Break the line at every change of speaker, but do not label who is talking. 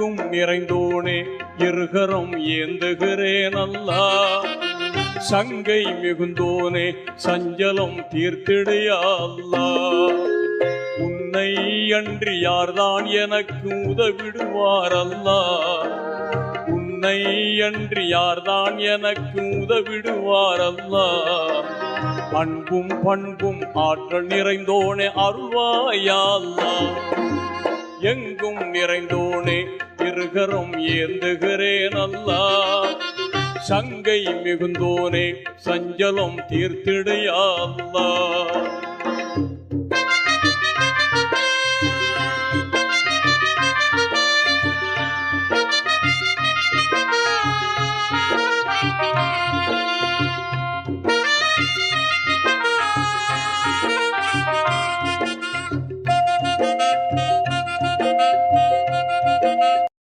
எங்கும் நிறைந்தோனே இருகரம் ஏந்துகிறேன் அல்லா சங்கை மிகுந்தோனே சஞ்சலம் தீர்த்திடையா அல்லா உன்னை அன்றி யார்தான் எனக்கு உதவிடுவார் அல்லா உன்னை அன்றி யார்தான் எனக்கு உதவிடுவார் அல்லா அன்பும் பண்பும் ஆற்றல் நிறைந்தோனே அருள்வாயல்லா. எங்கும் நிறைந்தோனே இருகரும் ஏந்துகிறேன் அல்லா. சங்கை மிகுந்தோனே சஞ்சலம் தீர்த்திடையா அல்லா.